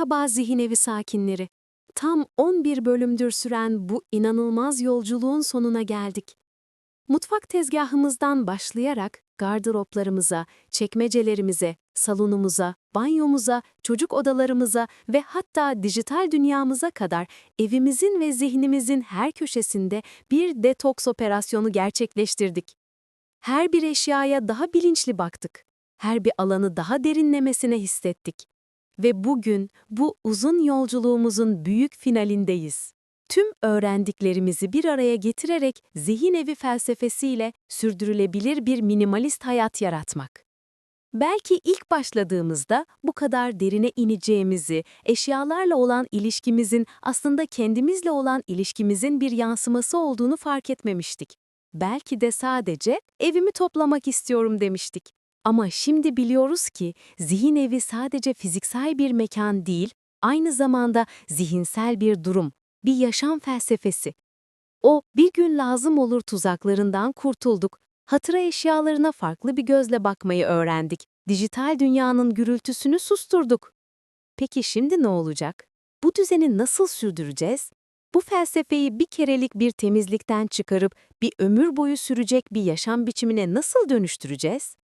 Merhaba zihin evi sakinleri. Tam 11 bölümdür süren bu inanılmaz yolculuğun sonuna geldik. Mutfak tezgahımızdan başlayarak gardıroplarımıza, çekmecelerimize, salonumuza, banyomuza, çocuk odalarımıza ve hatta dijital dünyamıza kadar evimizin ve zihnimizin her köşesinde bir detoks operasyonu gerçekleştirdik. Her bir eşyaya daha bilinçli baktık. Her bir alanı daha derinlemesine hissettik. Ve bugün bu uzun yolculuğumuzun büyük finalindeyiz. Tüm öğrendiklerimizi bir araya getirerek zihin evi felsefesiyle sürdürülebilir bir minimalist hayat yaratmak. Belki ilk başladığımızda bu kadar derine ineceğimizi, eşyalarla olan ilişkimizin aslında kendimizle olan ilişkimizin bir yansıması olduğunu fark etmemiştik. Belki de sadece evimi toplamak istiyorum demiştik. Ama şimdi biliyoruz ki zihin evi sadece fiziksel bir mekan değil, aynı zamanda zihinsel bir durum, bir yaşam felsefesi. O bir gün lazım olur tuzaklarından kurtulduk, hatıra eşyalarına farklı bir gözle bakmayı öğrendik, dijital dünyanın gürültüsünü susturduk. Peki şimdi ne olacak? Bu düzeni nasıl sürdüreceğiz? Bu felsefeyi bir kerelik bir temizlikten çıkarıp bir ömür boyu sürecek bir yaşam biçimine nasıl dönüştüreceğiz?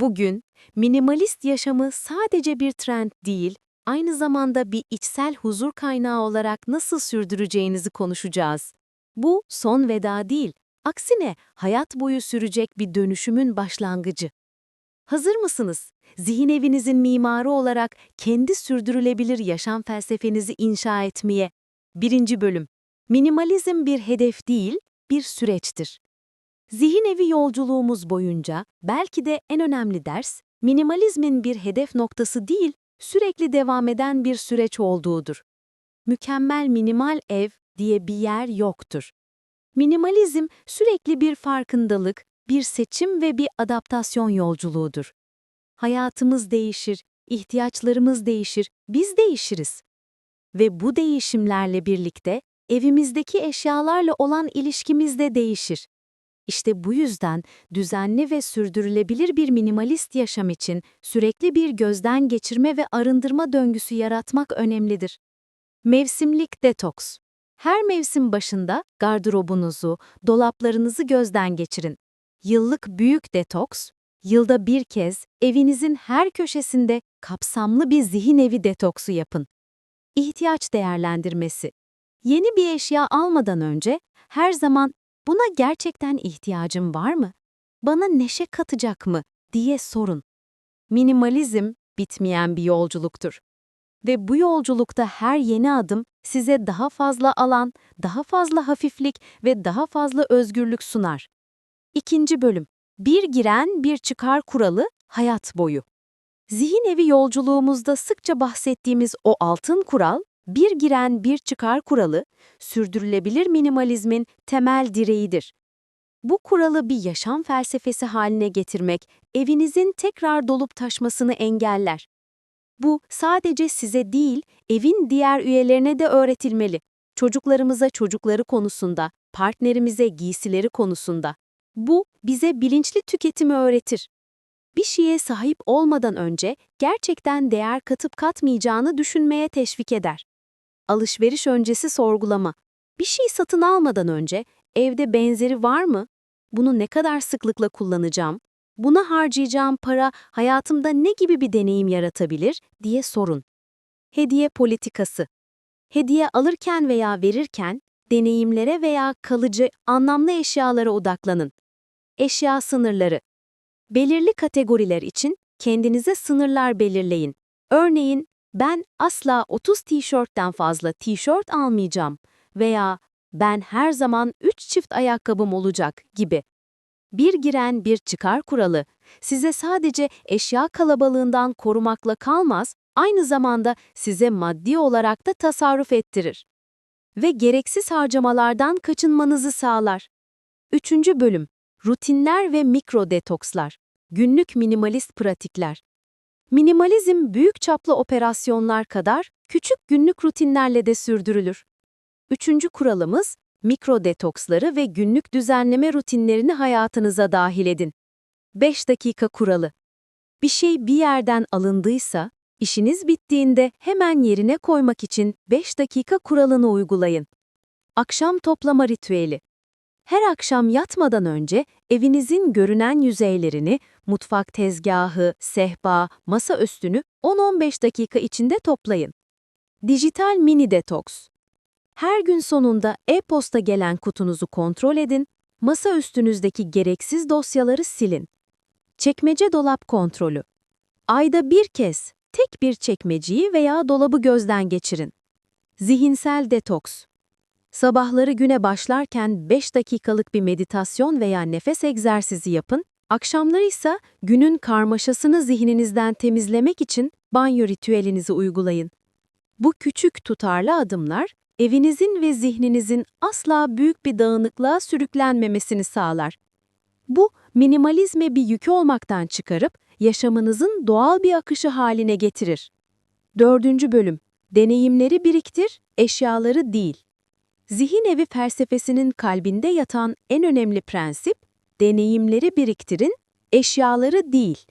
Bugün minimalist yaşamı sadece bir trend değil, aynı zamanda bir içsel huzur kaynağı olarak nasıl sürdüreceğinizi konuşacağız. Bu son veda değil, aksine hayat boyu sürecek bir dönüşümün başlangıcı. Hazır mısınız? Zihin evinizin mimarı olarak kendi sürdürülebilir yaşam felsefenizi inşa etmeye. Birinci bölüm. Minimalizm bir hedef değil, bir süreçtir. Zihin evi yolculuğumuz boyunca belki de en önemli ders, minimalizmin bir hedef noktası değil, sürekli devam eden bir süreç olduğudur. Mükemmel minimal ev diye bir yer yoktur. Minimalizm sürekli bir farkındalık, bir seçim ve bir adaptasyon yolculuğudur. Hayatımız değişir, ihtiyaçlarımız değişir, biz değişiriz. Ve bu değişimlerle birlikte evimizdeki eşyalarla olan ilişkimiz de değişir. İşte bu yüzden düzenli ve sürdürülebilir bir minimalist yaşam için sürekli bir gözden geçirme ve arındırma döngüsü yaratmak önemlidir. Mevsimlik detoks. Her mevsim başında gardırobunuzu, dolaplarınızı gözden geçirin. Yıllık büyük detoks, yılda bir kez evinizin her köşesinde kapsamlı bir zihin evi detoksu yapın. İhtiyaç değerlendirmesi. Yeni bir eşya almadan önce her zaman Buna gerçekten ihtiyacım var mı? Bana neşe katacak mı? diye sorun. Minimalizm bitmeyen bir yolculuktur. Ve bu yolculukta her yeni adım size daha fazla alan, daha fazla hafiflik ve daha fazla özgürlük sunar. İkinci bölüm. Bir giren bir çıkar kuralı hayat boyu. Zihin evi yolculuğumuzda sıkça bahsettiğimiz o altın kural, bir giren bir çıkar kuralı, sürdürülebilir minimalizmin temel direğidir. Bu kuralı bir yaşam felsefesi haline getirmek, evinizin tekrar dolup taşmasını engeller. Bu sadece size değil, evin diğer üyelerine de öğretilmeli. Çocuklarımıza çocukları konusunda, partnerimize giysileri konusunda. Bu bize bilinçli tüketimi öğretir. Bir şeye sahip olmadan önce gerçekten değer katıp katmayacağını düşünmeye teşvik eder. Alışveriş öncesi sorgulama. Bir şey satın almadan önce evde benzeri var mı? Bunu ne kadar sıklıkla kullanacağım? Buna harcayacağım para hayatımda ne gibi bir deneyim yaratabilir diye sorun. Hediye politikası. Hediye alırken veya verirken deneyimlere veya kalıcı, anlamlı eşyalara odaklanın. Eşya sınırları. Belirli kategoriler için kendinize sınırlar belirleyin. Örneğin ben asla 30 tişörtten fazla tişört almayacağım veya ben her zaman 3 çift ayakkabım olacak gibi. Bir giren bir çıkar kuralı size sadece eşya kalabalığından korumakla kalmaz, aynı zamanda size maddi olarak da tasarruf ettirir. Ve gereksiz harcamalardan kaçınmanızı sağlar. Üçüncü bölüm Rutinler ve mikro detokslar. Günlük minimalist pratikler. Minimalizm büyük çaplı operasyonlar kadar küçük günlük rutinlerle de sürdürülür. Üçüncü kuralımız, mikro detoksları ve günlük düzenleme rutinlerini hayatınıza dahil edin. 5 dakika kuralı. Bir şey bir yerden alındıysa, İşiniz bittiğinde hemen yerine koymak için 5 dakika kuralını uygulayın. Akşam toplama ritüeli. Her akşam yatmadan önce evinizin görünen yüzeylerini, mutfak tezgahı, sehpa, masa üstünü 10-15 dakika içinde toplayın. Dijital mini detoks. Her gün sonunda e-posta gelen kutunuzu kontrol edin, masa üstünüzdeki gereksiz dosyaları silin. Çekmece dolap kontrolü. Ayda bir kez tek bir çekmeceyi veya dolabı gözden geçirin. Zihinsel detoks. Sabahları güne başlarken 5 dakikalık bir meditasyon veya nefes egzersizi yapın, akşamları ise günün karmaşasını zihninizden temizlemek için banyo ritüelinizi uygulayın. Bu küçük tutarlı adımlar, evinizin ve zihninizin asla büyük bir dağınıklığa sürüklenmemesini sağlar. Bu, minimalizme bir yükü olmaktan çıkarıp, yaşamınızın doğal bir akışı haline getirir. Dördüncü bölüm, deneyimleri biriktir, eşyaları değil. Zihin evi felsefesinin kalbinde yatan en önemli prensip, deneyimleri biriktirin, eşyaları değil.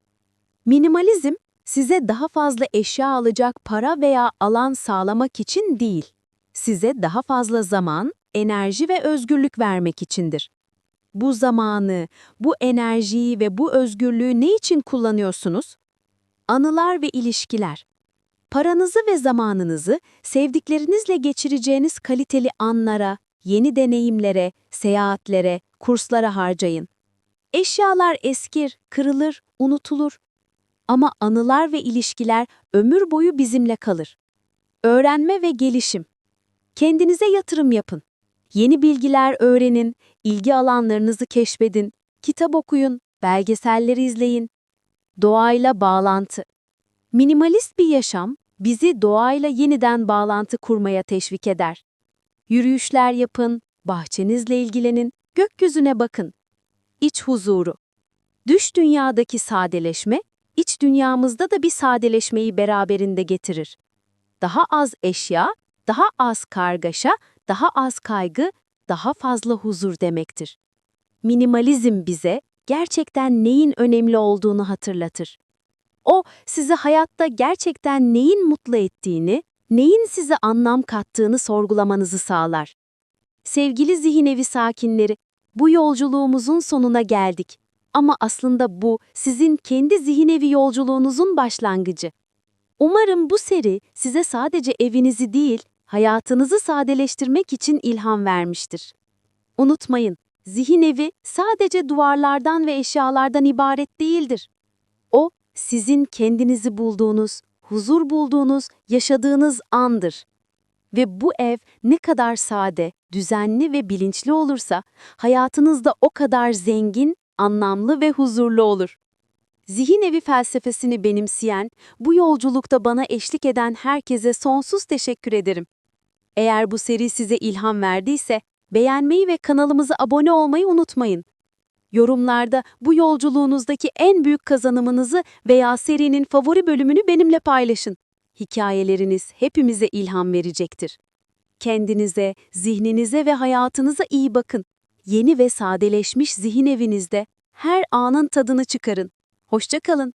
Minimalizm, size daha fazla eşya alacak para veya alan sağlamak için değil, size daha fazla zaman, enerji ve özgürlük vermek içindir. Bu zamanı, bu enerjiyi ve bu özgürlüğü ne için kullanıyorsunuz? Anılar ve ilişkiler. Paranızı ve zamanınızı sevdiklerinizle geçireceğiniz kaliteli anlara, yeni deneyimlere, seyahatlere, kurslara harcayın. Eşyalar eskir, kırılır, unutulur. Ama anılar ve ilişkiler ömür boyu bizimle kalır. Öğrenme ve gelişim. Kendinize yatırım yapın. Yeni bilgiler öğrenin, ilgi alanlarınızı keşfedin, kitap okuyun, belgeselleri izleyin. Doğayla bağlantı. Minimalist bir yaşam, bizi doğayla yeniden bağlantı kurmaya teşvik eder. Yürüyüşler yapın, bahçenizle ilgilenin, gökyüzüne bakın. İç huzuru. Düş dünyadaki sadeleşme, iç dünyamızda da bir sadeleşmeyi beraberinde getirir. Daha az eşya, daha az kargaşa, daha az kaygı, daha fazla huzur demektir. Minimalizm bize gerçekten neyin önemli olduğunu hatırlatır. O, sizi hayatta gerçekten neyin mutlu ettiğini, neyin size anlam kattığını sorgulamanızı sağlar. Sevgili zihin evi sakinleri, bu yolculuğumuzun sonuna geldik. Ama aslında bu sizin kendi zihin evi yolculuğunuzun başlangıcı. Umarım bu seri size sadece evinizi değil, hayatınızı sadeleştirmek için ilham vermiştir. Unutmayın, zihin evi sadece duvarlardan ve eşyalardan ibaret değildir. Sizin kendinizi bulduğunuz, huzur bulduğunuz, yaşadığınız andır. Ve bu ev ne kadar sade, düzenli ve bilinçli olursa, hayatınız da o kadar zengin, anlamlı ve huzurlu olur. Zihin evi felsefesini benimseyen, bu yolculukta bana eşlik eden herkese sonsuz teşekkür ederim. Eğer bu seri size ilham verdiyse, beğenmeyi ve kanalımıza abone olmayı unutmayın. Yorumlarda bu yolculuğunuzdaki en büyük kazanımınızı veya serinin favori bölümünü benimle paylaşın. Hikayeleriniz hepimize ilham verecektir. Kendinize, zihninize ve hayatınıza iyi bakın. Yeni ve sadeleşmiş zihin evinizde her anın tadını çıkarın. Hoşça kalın.